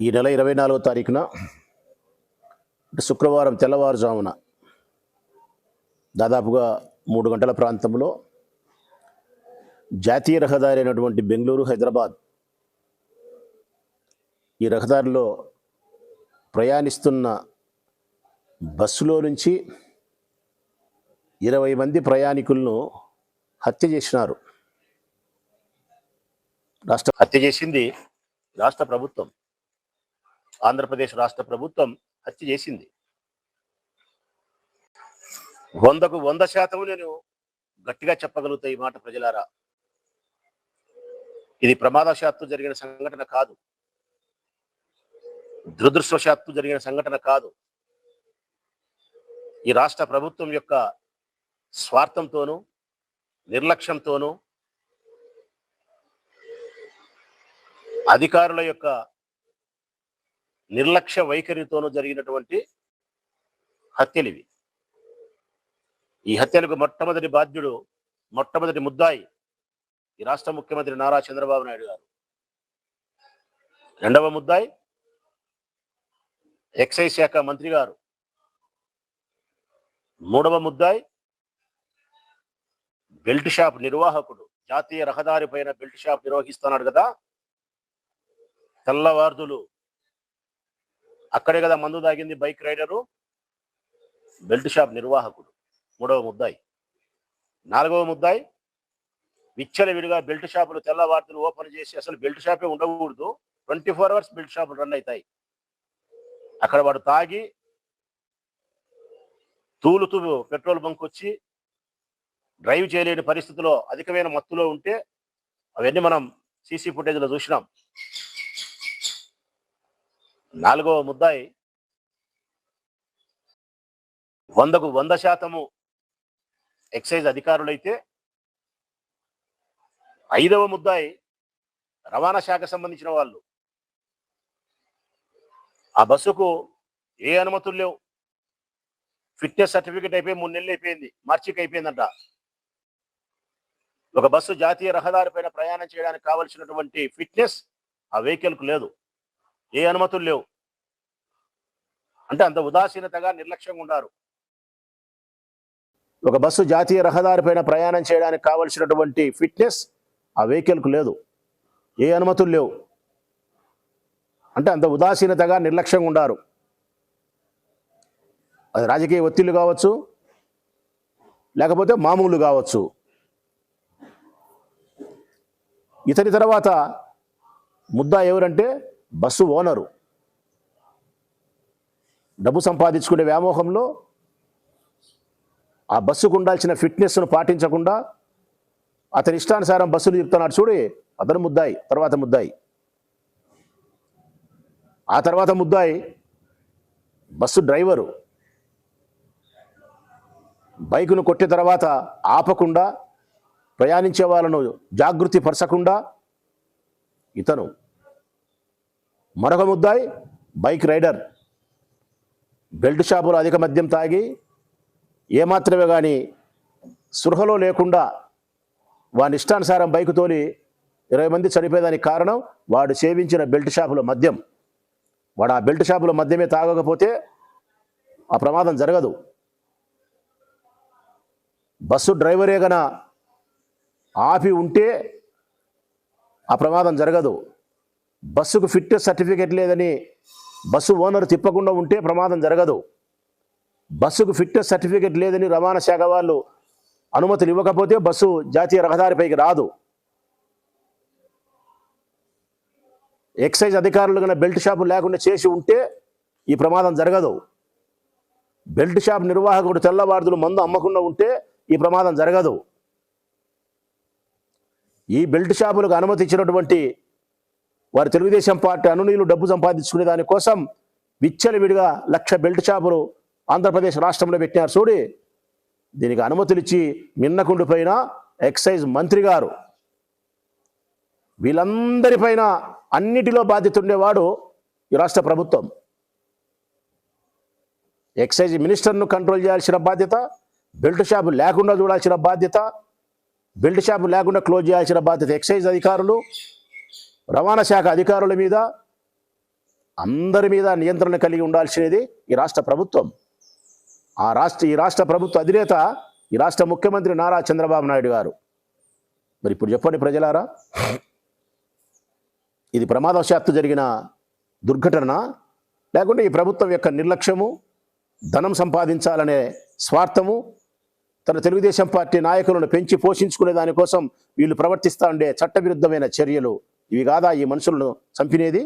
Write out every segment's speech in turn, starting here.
ఈ నెల ఇరవై నాలుగో తారీఖున శుక్రవారం తెల్లవారుజామున దాదాపుగా మూడు గంటల ప్రాంతంలో జాతీయ రహదారి అయినటువంటి బెంగళూరు హైదరాబాద్ ఈ రహదారిలో ప్రయాణిస్తున్న బస్సులో నుంచి ఇరవై మంది ప్రయాణికులను హత్య చేసినారు. రాష్ట్ర హత్య చేసింది రాష్ట్ర ప్రభుత్వం. ఆంధ్రప్రదేశ్ రాష్ట్ర ప్రభుత్వం హత్య చేసింది. వందకు వంద శాతం నేను గట్టిగా చెప్పగలుగుతా ఈ మాట ప్రజలారా. ఇది ప్రమాదశాత్తు జరిగిన సంఘటన కాదు. దురదృష్టవశాత్తు జరిగిన సంఘటన కాదు. ఈ రాష్ట్ర ప్రభుత్వం యొక్క స్వార్థంతోనూ నిర్లక్ష్యంతోనూ అధికారుల యొక్క నిర్లక్ష్య వైఖరితోనూ జరిగినటువంటి హత్యలు ఇవి ఈ హత్యలకు మొట్టమొదటి బాధ్యుడు మొట్టమొదటి ముద్దాయి ఈ రాష్ట్ర ముఖ్యమంత్రి నారా చంద్రబాబు నాయుడు గారు. రెండవ ముద్దాయి ఎక్సైజ్ శాఖ మంత్రి గారు. మూడవ ముద్దాయి బెల్ట్ షాప్ నిర్వాహకుడు జాతీయ రహదారి పైన బెల్ట్ షాప్ నిర్వహిస్తున్నాడు కదా. తెల్లవార్దులు అక్కడే కదా మందు తాగింది బైక్ రైడరు. బెల్ట్ షాప్ నిర్వాహకుడు. మూడవ ముద్దాయి. నాలుగవ ముద్దాయి. విచ్చల విడిగా బెల్ట్ షాపులు తెల్లవార్తలు ఓపెన్ చేసి అసలు బెల్ట్ షాపే ఉండకూడదు. ట్వంటీ ఫోర్ అవర్స్ బెల్ట్ షాపులు రన్ అవుతాయి. అక్కడ వాడు తాగి తూలుతూ పెట్రోల్ బంక్ వచ్చి డ్రైవ్ చేయలేని పరిస్థితిలో అధికమైన మత్తులో ఉంటే అవన్నీ మనం సీసీ ఫుటేజ్లో చూసినాం. నాలుగవ ముద్దాయి. వందకు వంద శాతము ఎక్సైజ్ అధికారులైతే ఐదవ ముద్దాయి రవాణా శాఖ సంబంధించిన వాళ్ళు. ఆ బస్సుకు ఏ అనుమతులు లేవు. ఫిట్నెస్ సర్టిఫికేట్ అయిపోయి మూడు నెలలు అయిపోయింది. మార్చికి అయిపోయిందంట. ఒక బస్సు జాతీయ రహదారి పైన ప్రయాణం చేయడానికి కావలసినటువంటి ఫిట్నెస్ ఆ వెహికల్కు లేదు. ఏ అనుమతులు లేవు. అంటే అంత ఉదాసీనతగా నిర్లక్ష్యంగా ఉన్నారు. ఒక బస్సు జాతీయ రహదారి పైన ప్రయాణం చేయడానికి కావలసినటువంటి ఫిట్నెస్ ఆ వెహికల్కు లేదు. ఏ అనుమతులు లేవు. అంటే అంత ఉదాసీనతగా నిర్లక్ష్యంగా ఉండారు అది రాజకీయ ఒత్తిళ్ళు కావచ్చు లేకపోతే మామూలు కావచ్చు. ఇతని తర్వాత ముద్దా ఎవరంటే బస్సు ఓనరు. డబ్బు సంపాదించుకునే వ్యామోహంలో ఆ బస్సుకు ఉండాల్సిన ఫిట్నెస్ను పాటించకుండా అతని ఇష్టానుసారం బస్సులు చెప్తున్నాడు చూడి అతను ముద్దాయి తర్వాత ముద్దాయి. ఆ తర్వాత ముద్దాయి బస్సు డ్రైవరు. బైకును కొట్టిన తర్వాత ఆపకుండా ప్రయాణించే వాళ్ళను జాగృతి పరచకుండా ఇతను మరొక ముద్దాయి బైక్ రైడర్. బెల్ట్ షాపులో అధిక మద్యం తాగి ఏమాత్రమే కానీ సృహలో లేకుండా వాని ఇష్టానుసారం బైక్ తోలి ఇరవై మంది చనిపోయేదానికి కారణం వాడు సేవించిన బెల్ట్ షాపులో మద్యం. వాడు ఆ బెల్ట్ షాపులో మద్యమే తాగకపోతే ఆ ప్రమాదం జరగదు. బస్సు డ్రైవరే గన ఆపి ఉంటే ఆ ప్రమాదం జరగదు. బస్సుకు ఫిట్నెస్ సర్టిఫికేట్ లేదని బస్సు ఓనర్ తిప్పకుండా ఉంటే ప్రమాదం జరగదు. బస్సుకు ఫిట్నెస్ సర్టిఫికేట్ లేదని రవాణా శాఖ వాళ్ళు అనుమతులు ఇవ్వకపోతే బస్సు జాతీయ రహదారిపైకి రాదు. ఎక్సైజ్ అధికారులు కన్నా బెల్ట్ షాపు లేకుండా చేసి ఉంటే ఈ ప్రమాదం జరగదు. బెల్ట్ షాప్ నిర్వాహకుడు తెల్లవారుదులు మందు అమ్మకుండా ఉంటే ఈ ప్రమాదం జరగదు. ఈ బెల్ట్ షాపులకు అనుమతి ఇచ్చినటువంటి వారు తెలుగుదేశం పార్టీ అనునీయులు డబ్బు సంపాదించుకునే దానికోసం విచ్చలవిడిగా లక్ష బెల్ట్ షాపులు ఆంధ్రప్రదేశ్ రాష్ట్రంలో పెట్టినారు. చూడి దీనికి అనుమతులు ఇచ్చి మిన్నకుండిపోయిన ఎక్సైజ్ మంత్రి గారు. వీళ్ళందరిపైన అన్నిటిలో బాధ్యత ఉండేవాడు ఈ రాష్ట్ర ప్రభుత్వం. ఎక్సైజ్ మినిస్టర్ను కంట్రోల్ చేయాల్సిన బాధ్యత బెల్ట్ షాపు లేకుండా చూడాల్సిన బాధ్యత బెల్ట్ షాపు లేకుండా క్లోజ్ చేయాల్సిన బాధ్యత ఎక్సైజ్ అధికారులు. రవాణా శాఖ అధికారుల మీద అందరి మీద నియంత్రణ కలిగి ఉండాల్సినది ఈ రాష్ట్ర ప్రభుత్వం. ఆ రాష్ట్ర ఈ రాష్ట్ర ప్రభుత్వ అధినేత ఈ రాష్ట్ర ముఖ్యమంత్రి నారా చంద్రబాబు నాయుడు గారు. మరి ఇప్పుడు చెప్పండి ప్రజలారా. ఇది ప్రమాదవశాత్తు జరిగిన దుర్ఘటన లేకుంటే ఈ ప్రభుత్వం యొక్క నిర్లక్ష్యము ధనం సంపాదించాలనే స్వార్థము తన తెలుగుదేశం పార్టీ నాయకులను పెంచి పోషించుకునే దానికోసం వీళ్ళు ప్రవర్తిస్తూ ఉండే చట్టవిరుద్ధమైన చర్యలు ఇవి కాదా ఈ మనుషులను చంపినేది?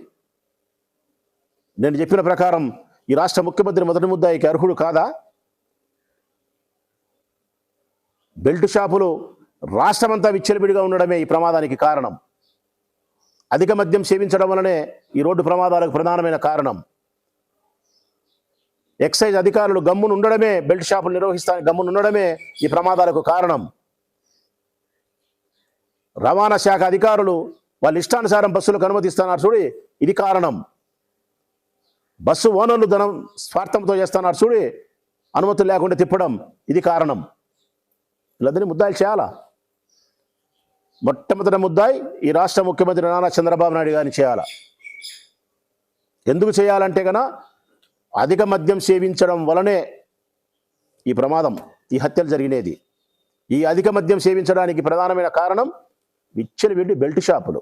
నేను చెప్పిన ప్రకారం ఈ రాష్ట్ర ముఖ్యమంత్రి మొదటి ముద్దాయికి అర్హుడు కాదా? బెల్ట్ షాపులు రాష్ట్రమంతా విచ్చలవిడిగా ఉండడమే ఈ ప్రమాదానికి కారణం. అధిక మద్యం సేవించడం వలనే ఈ రోడ్డు ప్రమాదాలకు ప్రధానమైన కారణం. ఎక్సైజ్ అధికారులు గమ్మును ఉండడమే బెల్ట్ షాపులు నిర్వహిస్తానికి గమ్మును ఉండడమే ఈ ప్రమాదాలకు కారణం. రవాణా శాఖ అధికారులు వాళ్ళ ఇష్టానుసారం బస్సులకు అనుమతిస్తున్నారు చూడి ఇది కారణం. బస్సు ఓనర్లు ధనం స్వార్థంతో చేస్తున్నారు చూడి అనుమతులు లేకుండా తిప్పడం ఇది కారణం. వీళ్ళందరినీ ముద్దాయిలు చేయాలా? మొట్టమొదటి ముద్దాయి ఈ రాష్ట్ర ముఖ్యమంత్రి నారా చంద్రబాబు నాయుడు గారిని చేయాలా? ఎందుకు చేయాలంటే కన అధిక మద్యం సేవించడం వలనే ఈ ప్రమాదం ఈ హత్యలు జరిగినది. ఈ అధిక మద్యం సేవించడానికి ప్రధానమైన కారణం విచ్చలవిడి బెల్ట్ షాపులు.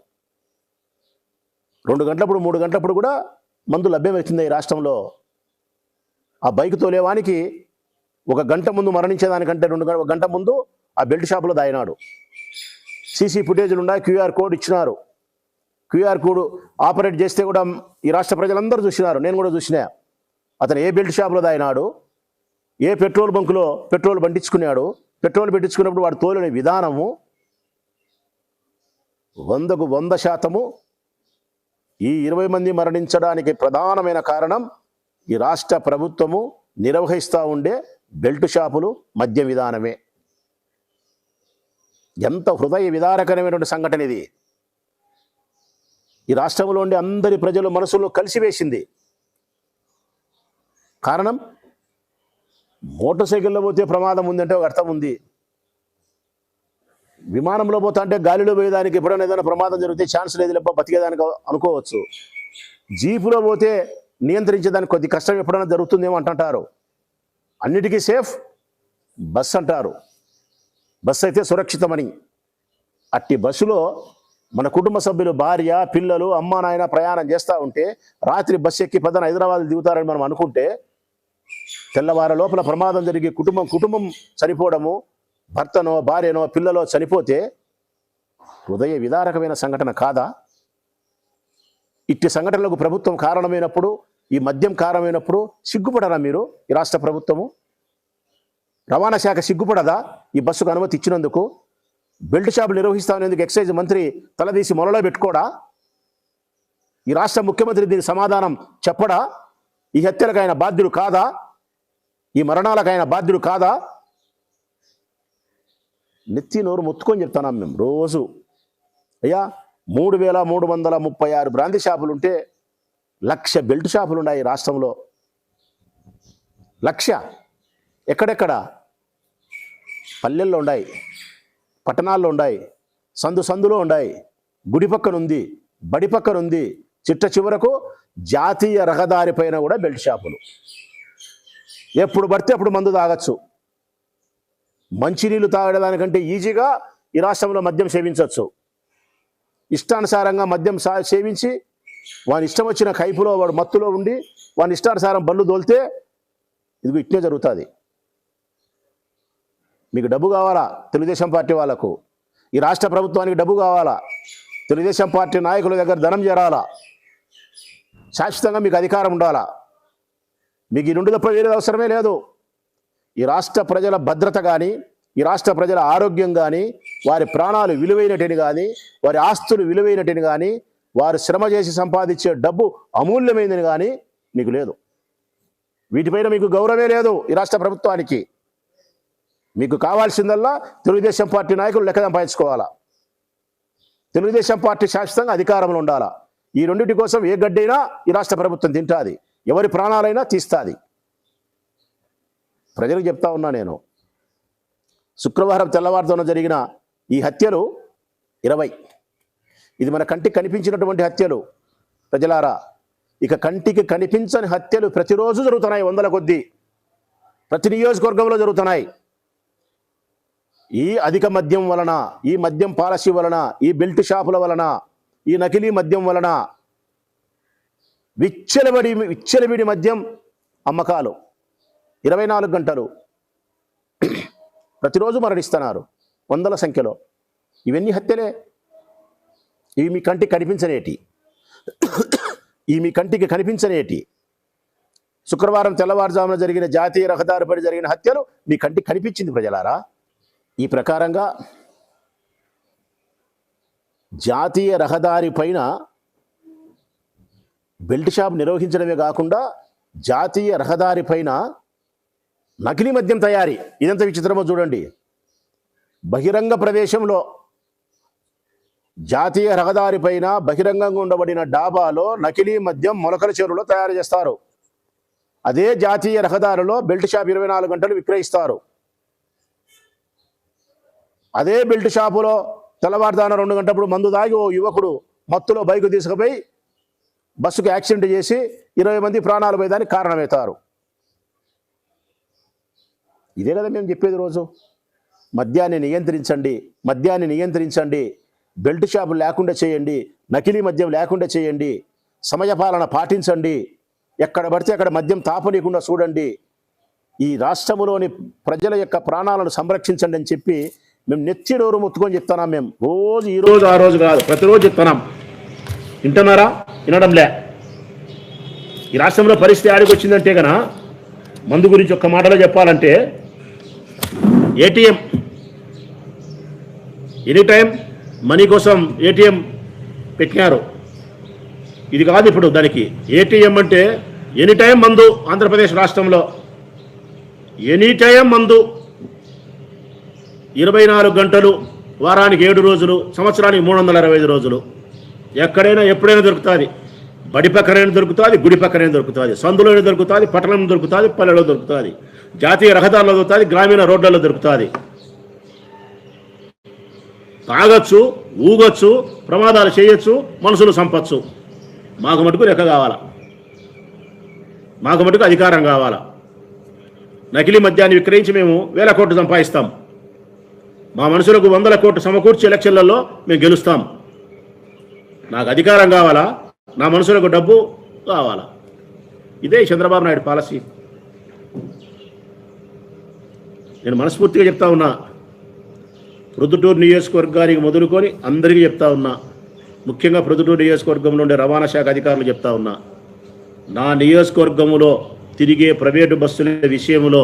రెండు గంటలప్పుడు మూడు గంటలప్పుడు కూడా మందు లభ్యమవుతుంది ఈ రాష్ట్రంలో. ఆ బైక్ తోలేవానికి ఒక గంట ముందు మరణించేదానికంటే రెండు గంట- ఒక గంట ముందు ఆ బెల్ట్ షాప్లో దాయినాడు. సీసీ ఫుటేజ్లు ఉన్నాయి క్యూఆర్ కోడ్ ఇచ్చినారు. క్యూఆర్ కోడ్ ఆపరేట్ చేస్తే కూడా ఈ రాష్ట్ర ప్రజలందరూ చూసినారు. నేను కూడా చూసినా. అతను ఏ బెల్ట్ షాప్లో దాయినాడు ఏ పెట్రోల్ బంకులో పెట్రోల్ బండించుకున్నాడు పెట్రోల్ పెట్టించుకున్నప్పుడు వాడు తోలిన విధానము వందకు వంద శాతము ఈ ఇరవై మంది మరణించడానికి ప్రధానమైన కారణం ఈ రాష్ట్ర ప్రభుత్వము నిర్వహిస్తూ ఉండే బెల్ట్ షాపులు మద్య విధానమే. ఎంత హృదయ విదారకరమైనటువంటి సంఘటన ఇది. ఈ రాష్ట్రంలో ఉండే అందరి ప్రజల మనసులో కలిసివేసింది. కారణం మోటార్ సైకిల్లో పోతే ప్రమాదం ఉందంటే ఒక అర్థం ఉంది. విమానంలో పోతా అంటే గాలిలో పోయేదానికి ఎప్పుడైనా ఏదైనా ప్రమాదం జరిగితే ఛాన్స్ లేదు లేప బతికేదానికి అనుకోవచ్చు. జీపులో పోతే నియంత్రించేదానికి కొద్ది కష్టం ఎప్పుడైనా జరుగుతుందేమో అంటుంటారు. అన్నిటికీ సేఫ్ బస్ అంటారు. బస్ అయితే సురక్షితమని. అట్టి బస్సులో మన కుటుంబ సభ్యులు భార్య పిల్లలు అమ్మ నాయన ప్రయాణం చేస్తూ ఉంటే రాత్రి బస్సు ఎక్కి పదన హైదరాబాద్ దిగుతారని మనం అనుకుంటే తెల్లవార లోపల ప్రమాదం జరిగి కుటుంబం కుటుంబం చనిపోవడము భర్తనో భార్యనో పిల్లలో చనిపోతే హృదయ విదారకమైన సంఘటన కాదా? ఇట్టి సంఘటనలకు ప్రభుత్వం కారణమైనప్పుడు ఈ మద్యం కారణమైనప్పుడు సిగ్గుపడరా మీరు ఈ రాష్ట్ర ప్రభుత్వము? రవాణా శాఖ సిగ్గుపడదా ఈ బస్సుకు అనుమతి ఇచ్చినందుకు? బెల్ట్ షాపులు నిర్వహిస్తామనేందుకు ఎక్సైజ్ మంత్రి తలదీసి మొలలో పెట్టుకోడా? ఈ రాష్ట్ర ముఖ్యమంత్రి దీని సమాధానం చెప్పడా? ఈ హత్యలకు ఆయన బాధ్యుడు కాదా? ఈ మరణాలకు ఆయన బాధ్యుడు కాదా? నెత్తి నోరు మొత్తుకొని చెప్తున్నాం మేము. రోజు అయ్యా మూడు వేల మూడు వందల ముప్పై ఆరు బ్రాంతి షాపులు ఉంటే లక్ష బెల్ట్ షాపులు ఉన్నాయి రాష్ట్రంలో. లక్ష. ఎక్కడెక్కడ? పల్లెల్లో ఉన్నాయి పట్టణాల్లో ఉన్నాయి సందు సందులో ఉన్నాయి. గుడి పక్కన ఉంది బడి పక్కన ఉంది చిట్ట చివరకు జాతీయ రహదారి పైన కూడా బెల్ట్ షాపులు. ఎప్పుడు పడితే అప్పుడు మందు తాగొచ్చు. మంచినీళ్ళు తాగడానికంటే ఈజీగా ఈ రాష్ట్రంలో మద్యం సేవించవచ్చు ఇష్టానుసారంగా మద్యం సా సేవించి వాని ఇష్టం వచ్చిన కైపులో వాడు మత్తులో ఉండి వాని ఇష్టానుసారం బళ్ళు దోలితే ఇది ఇట్నే జరుగుతుంది. మీకు డబ్బు కావాలా తెలుగుదేశం పార్టీ వాళ్ళకు? ఈ రాష్ట్ర ప్రభుత్వానికి డబ్బు కావాలా? తెలుగుదేశం పార్టీ నాయకుల దగ్గర ధనం చేరాలా? శాశ్వతంగా మీకు అధికారం ఉండాలా? మీకు ఈ నుండి తప్ప వేరేది అవసరమే లేదు. ఈ రాష్ట్ర ప్రజల భద్రత కానీ ఈ రాష్ట్ర ప్రజల ఆరోగ్యం కానీ వారి ప్రాణాలు విలువైనటిని కానీ వారి ఆస్తులు విలువైనటిని కానీ వారు శ్రమ చేసి సంపాదించే డబ్బు అమూల్యమైనది కానీ మీకు లేదు. వీటిపైన మీకు గౌరవమే లేదు ఈ రాష్ట్ర ప్రభుత్వానికి. మీకు కావాల్సిందల్లా తెలుగుదేశం పార్టీ నాయకులు లెక్క సంపాదించుకోవాలా? తెలుగుదేశం పార్టీ శాశ్వతంగా అధికారంలో ఉండాలా? ఈ రెండింటి కోసం ఏ గడ్డైనా ఈ రాష్ట్ర ప్రభుత్వం తింటాది. ఎవరి ప్రాణాలైనా తీస్తాది. ప్రజలకు చెప్తా ఉన్నా నేను. శుక్రవారం తెల్లవారుతోన జరిగిన ఈ హత్యలు ఇరవై. ఇది మన కంటికి కనిపించినటువంటి హత్యలు. ప్రజలారా ఇక కంటికి కనిపించని హత్యలు ప్రతిరోజు జరుగుతున్నాయి వందల కొద్దీ. ప్రతి నియోజకవర్గంలో జరుగుతున్నాయి. ఈ అధిక మద్యం వలన ఈ మద్యం పాలసీ వలన ఈ బెల్ట్ షాపుల వలన ఈ నకిలీ మద్యం వలన విచ్చలబడి విచ్చలబిడి మద్యం అమ్మకాలు. ఇరవై నాలుగు గంటలు ప్రతిరోజు మరణిస్తున్నారు వందల సంఖ్యలో. ఇవన్నీ హత్యలే. ఇవి మీ కంటికి కనిపించనేటి. ఈ మీ కంటికి కనిపించనేటి. శుక్రవారం తెల్లవారుజామున జరిగిన జాతీయ రహదారిపై జరిగిన హత్యలు మీ కంటికి కనిపించింది ప్రజలారా? ఈ ప్రకారంగా జాతీయ రహదారి పైన బెల్ట్ షాప్ నిర్వహించడమే కాకుండా జాతీయ రహదారి పైన నకిలీ మద్యం తయారీ. ఇదంత విచిత్రమో చూడండి. బహిరంగ ప్రదేశంలో జాతీయ రహదారి పైన బహిరంగంగా ఉండబడిన డాబాలో నకిలీ మద్యం మొలకల చెరువులో తయారు చేస్తారు. అదే జాతీయ రహదారిలో బెల్ట్ షాప్ ఇరవై నాలుగు గంటలు విక్రయిస్తారు. అదే బెల్ట్ షాపులో తెల్లవారుదాన రెండు గంటప్పుడు మందు దాగి ఓ యువకుడు మత్తులో బైకు తీసుకుపోయి బస్సుకు యాక్సిడెంట్ చేసి ఇరవై మంది ప్రాణాలు పోయేదానికి కారణమవుతారు. ఇదే కదా మేము చెప్పేది రోజు. మద్యాన్ని నియంత్రించండి మద్యాన్ని నియంత్రించండి బెల్ట్ షాపు లేకుండా చేయండి నకిలీ మద్యం లేకుండా చేయండి సమయపాలన పాటించండి ఎక్కడ పడితే అక్కడ మద్యం తాపనీయకుండా చూడండి ఈ రాష్ట్రంలోని ప్రజల యొక్క ప్రాణాలను సంరక్షించండి అని చెప్పి మేము నెత్తి డోరు ముత్తుకొని చెప్తున్నాం మేము. రోజు ఈ రోజు ఆ రోజు కాదు ప్రతిరోజు చెప్తున్నాం. వింటున్నారా? వినడంలే ఈ రాష్ట్రంలో పరిస్థితి ఆడికి వచ్చిందంటే గన మందు గురించి ఒక్క మాటలో చెప్పాలంటే ఏటీఎం. ఎనీ టైం మనీ కోసం ఏటీఎం పెట్టినారు. ఇది కాదు ఇప్పుడు దానికి. ఏటీఎం అంటే ఎనీ టైం మందు ఆంధ్రప్రదేశ్ రాష్ట్రంలో. ఎనీ టైం మందు ఇరవై నాలుగు గంటలు వారానికి ఏడు రోజులు సంవత్సరానికి మూడు వందల అరవై ఐదు రోజులు. ఎక్కడైనా ఎప్పుడైనా దొరుకుతుంది. బడి పక్కనైనా దొరుకుతుంది గుడి పక్కనైనా దొరుకుతుంది సందులోనే దొరుకుతుంది పట్టణంలో దొరుకుతుంది పల్లెలో దొరుకుతుంది. జాతీయ రహదారుల్లో దొరుకుతుంది గ్రామీణ రోడ్లలో దొరుకుతుంది తాగొచ్చు ఊగొచ్చు ప్రమాదాలు చేయొచ్చు మనసులు సంపచ్చు మాకు మటుకు లెక్క కావాలా. మాకు మటుకు అధికారం కావాలా. నకిలీ మద్యాన్ని విక్రయించి మేము వేల కోట్లు సంపాదిస్తాం. మా మనుషులకు వందల కోట్లు సమకూర్చి ఎలక్షన్లలో మేము గెలుస్తాం. నాకు అధికారం కావాలా? నా మనుషులకు డబ్బు కావాలా? ఇదే చంద్రబాబు నాయుడు పాలసీ. నేను మనస్ఫూర్తిగా చెప్తా ఉన్నా. ప్రొద్దుటూరు నియోజకవర్గానికి మొదలుకొని అందరికీ చెప్తా ఉన్నా. ముఖ్యంగా ప్రొద్దుటూరు నియోజకవర్గంలో ఉండే రవాణా శాఖ అధికారులు చెప్తా ఉన్నా. నా నియోజకవర్గంలో తిరిగే ప్రైవేటు బస్సుల విషయంలో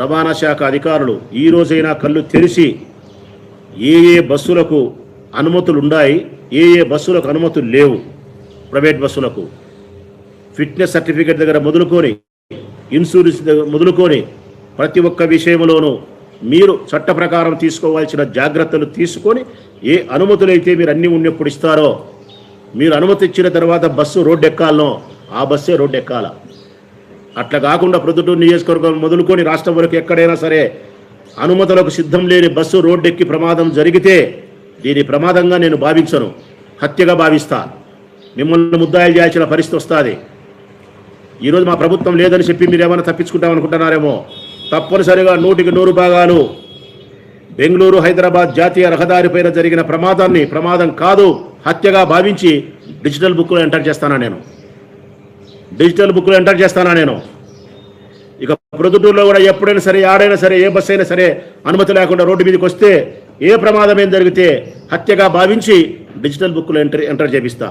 రవాణా శాఖ అధికారులు ఈ రోజైనా కళ్ళు తెరిచి ఏ ఏ బస్సులకు అనుమతులు ఉన్నాయి ఏ ఏ బస్సులకు అనుమతులు లేవు ప్రైవేట్ బస్సులకు. ఫిట్నెస్ సర్టిఫికేట్ దగ్గర మొదలుకొని ఇన్సూరెన్స్ దగ్గర మొదలుకొని ప్రతి ఒక్క విషయంలోనూ మీరు చట్ట ప్రకారం తీసుకోవాల్సిన జాగ్రత్తలు తీసుకొని ఏ అనుమతులైతే మీరు అన్నీ ఉన్నప్పుడు ఇస్తారో మీరు అనుమతి ఇచ్చిన తర్వాత బస్సు రోడ్డు ఎక్కాలనో ఆ బస్సే రోడ్డు ఎక్కాల అట్లా కాకుండా ప్రొద్దుటూరు నియోజకవర్గం మొదలుకొని రాష్ట్రం వరకు ఎక్కడైనా సరే అనుమతులకు సిద్ధం లేని బస్సు రోడ్డెక్కి ప్రమాదం జరిగితే దీని ప్రమాదంగా నేను భావించను. హత్యగా భావిస్తా. మిమ్మల్ని ముద్దాయిలు చేయాల్సిన పరిస్థితి వస్తుంది. ఈరోజు మా ప్రభుత్వం లేదని చెప్పి మీరు ఏమైనా తప్పించుకుంటామనుకుంటున్నారేమో? తప్పనిసరిగా నూటికి నూరు భాగాలు. బెంగళూరు హైదరాబాద్ జాతీయ రహదారిపైన జరిగిన ప్రమాదాన్ని ప్రమాదం కాదు హత్యగా భావించి డిజిటల్ బుక్లో ఎంటర్ చేస్తానా నేను? డిజిటల్ బుక్లో ఎంటర్ చేస్తానా నేను? ఇక ప్రొద్దుటూరులో కూడా ఎప్పుడైనా సరే ఆడైనా సరే ఏ బస్సు అయినా సరే అనుమతి లేకుండా రోడ్డు మీదకి వస్తే ఏ ప్రమాదం ఏం జరిగితే హత్యగా భావించి డిజిటల్ బుక్లో ఎంటర్ ఎంటర్ చేపిస్తా.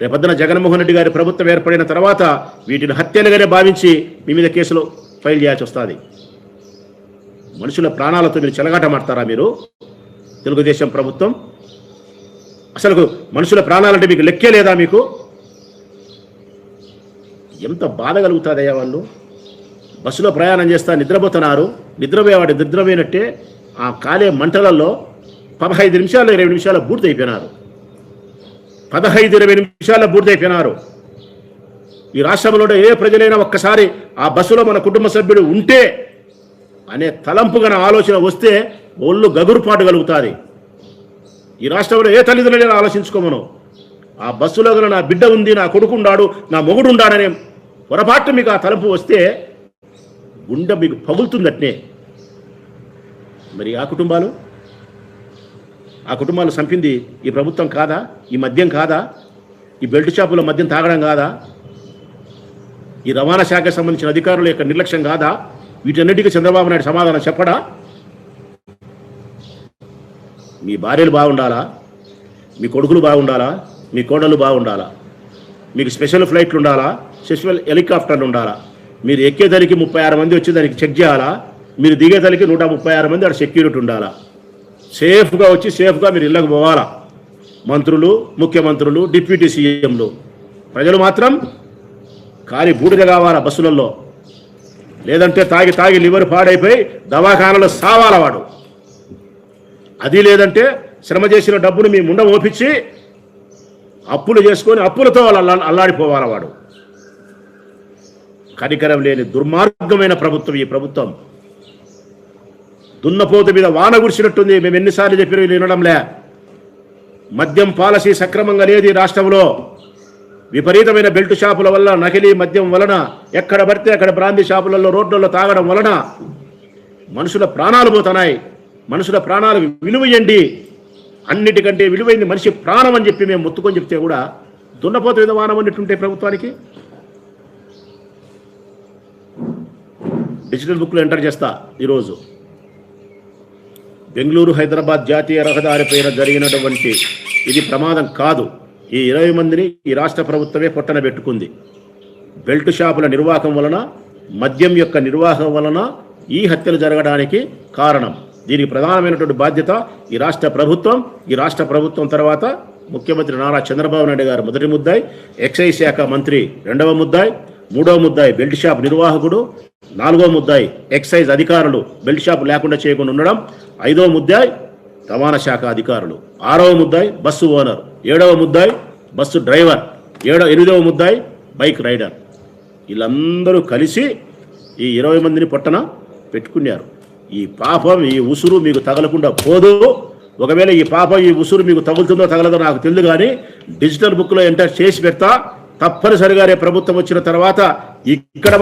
రేపొద్దున జగన్మోహన్ రెడ్డి గారి ప్రభుత్వం ఏర్పడిన తర్వాత వీటిని హత్యలుగానే భావించి మీ మీద కేసులు ఫైల్ చేయాల్సి వస్తుంది. మనుషుల ప్రాణాలతో మీరు చెలగాటమాడతారా మీరు? తెలుగుదేశం ప్రభుత్వం? అసలు మనుషుల ప్రాణాలంటే మీకు లెక్కే లేదా మీకు? ఎంత బాధ కలుగుతుందయ్యా వాళ్ళు? బస్సులో ప్రయాణం చేస్తా నిద్రపోతున్నారు. నిద్రపోయేవాడు నిద్రపోయినట్టే ఆ కాలే మంటలలో పదహైదు నిమిషాలు ఇరవై నిమిషాల బూర్తయిపోయినారు పదహైదు ఇరవై నిమిషాల బూర్తయిపోయినారు ఈ రాష్ట్రంలో ఏ ప్రజలైనా ఒక్కసారి ఆ బస్సులో మన కుటుంబ సభ్యుడు ఉంటే అనే తలంపు గన ఆలోచన వస్తే ఒళ్ళు గగురుపాటు కలుగుతుంది. ఈ రాష్ట్రంలో ఏ తల్లిదండ్రులైనా ఆలోచించుకోమను. ఆ బస్సులో గల నా బిడ్డ ఉంది నా కొడుకు ఉండాడు నా మొగుడు ఉండాడనే పొరపాటు మీకు ఆ తలంపు వస్తే గుండె మీకు పగులుతుందట్నే. మరి ఆ కుటుంబాలు? ఆ కుటుంబాలు చంపింది ఈ ప్రభుత్వం కాదా? ఈ మద్యం కాదా? ఈ బెల్ట్ షాపులో మద్యం తాగడం కాదా? ఈ రవాణా శాఖకు సంబంధించిన అధికారుల యొక్క నిర్లక్ష్యం కాదా? వీటన్నిటికీ చంద్రబాబు నాయుడు సమాధానం చెప్పడా? మీ భార్యలు బాగుండాలా? మీ కొడుకులు బాగుండాలా? మీ కోడళ్ళు బాగుండాలా? మీకు స్పెషల్ ఫ్లైట్లు ఉండాలా? స్పెషల్ హెలికాప్టర్లు ఉండాలా? మీరు ఎక్కేదానికి ముప్పై ఆరు మంది వచ్చి దానికి చెక్ చేయాలా? మీరు దిగేదానికి నూట ముప్పై ఆరు మంది అక్కడ సెక్యూరిటీ ఉండాలా? సేఫ్గా వచ్చి సేఫ్గా మీరు ఇళ్ళకు పోవాలా? మంత్రులు ముఖ్యమంత్రులు డిప్యూటీ సీఎంలు. ప్రజలు మాత్రం కాలి బూడిద కావాలా బస్సులలో? లేదంటే తాగి తాగి లివర్ పాడైపోయి దవాఖానలో సావాల వాడు? అది లేదంటే శ్రమ చేసిన డబ్బును మీ ముండ ఓపించి అప్పులు చేసుకొని అప్పులతో వాళ్ళు అల్లా వాడు? కనికరం లేని దుర్మార్గమైన ప్రభుత్వం ఈ ప్రభుత్వం. దున్నపోతు మీద వాన గుడిచినట్టుంది మేము ఎన్నిసార్లు చెప్పిన వినడంలే. మద్యం పాలసీ సక్రమంగా లేదు ఈ రాష్ట్రంలో. విపరీతమైన బెల్ట్ షాపుల వల్ల నకిలీ మద్యం వలన ఎక్కడ పడితే అక్కడ బ్రాంది షాపులలో రోడ్లలో తాగడం వలన మనుషుల ప్రాణాలు పోతున్నాయి. మనుషుల ప్రాణాలు విలువయండి అన్నిటికంటే విలువైంది మనిషి ప్రాణం అని చెప్పి మేము మొత్తుకొని చెప్తే కూడా దున్నపోత మీద అన్నట్టుంటే ప్రభుత్వానికి? డిజిటల్ బుక్లో ఎంటర్ చేస్తా ఈరోజు. బెంగళూరు హైదరాబాద్ జాతీయ రహదారి పైన జరిగినటువంటి ఇది ప్రమాదం కాదు. ఈ ఇరవై మందిని ఈ రాష్ట్ర ప్రభుత్వమే పొట్టన పెట్టుకుంది. బెల్ట్ షాపుల నిర్వాహకం వలన మద్యం యొక్క నిర్వాహం వలన ఈ హత్యలు జరగడానికి కారణం. దీనికి ప్రధానమైనటువంటి బాధ్యత ఈ రాష్ట్ర ప్రభుత్వం. ఈ రాష్ట్ర ప్రభుత్వం తర్వాత ముఖ్యమంత్రి నారా చంద్రబాబు నాయుడు గారు మొదటి ముద్దాయి ఎక్సైజ్ శాఖ మంత్రి రెండవ ముద్దాయి మూడవ ముద్దాయి బెల్ట్ షాప్ నిర్వాహకుడు నాలుగవ ముద్దాయి ఎక్సైజ్ అధికారులు బెల్ట్ షాప్ లేకుండా చేయకుండా ఉండడం ఐదవ ముద్దాయి రవాణా శాఖ అధికారులు. ఆరవ ముద్దాయి బస్సు ఓనర్. ఏడవ ముద్దాయి బస్సు డ్రైవర్. ఏడవ ఎనిమిదవ ముద్దాయి బైక్ రైడర్. వీళ్ళందరూ కలిసి ఈ ఇరవై మందిని పొట్టన పెట్టుకున్నారు. ఈ పాపం ఈ ఉసురు మీకు తగలకుండా పోదు. ఒకవేళ ఈ పాపం ఈ ఉసురు మీకు తగులుతుందో తగలదో నాకు తెలియదు కానీ డిజిటల్ బుక్లో ఎంటర్ చేసి పెడతా. తప్పనిసరిగా రేపు ప్రభుత్వం వచ్చిన తర్వాత ఇక్కడ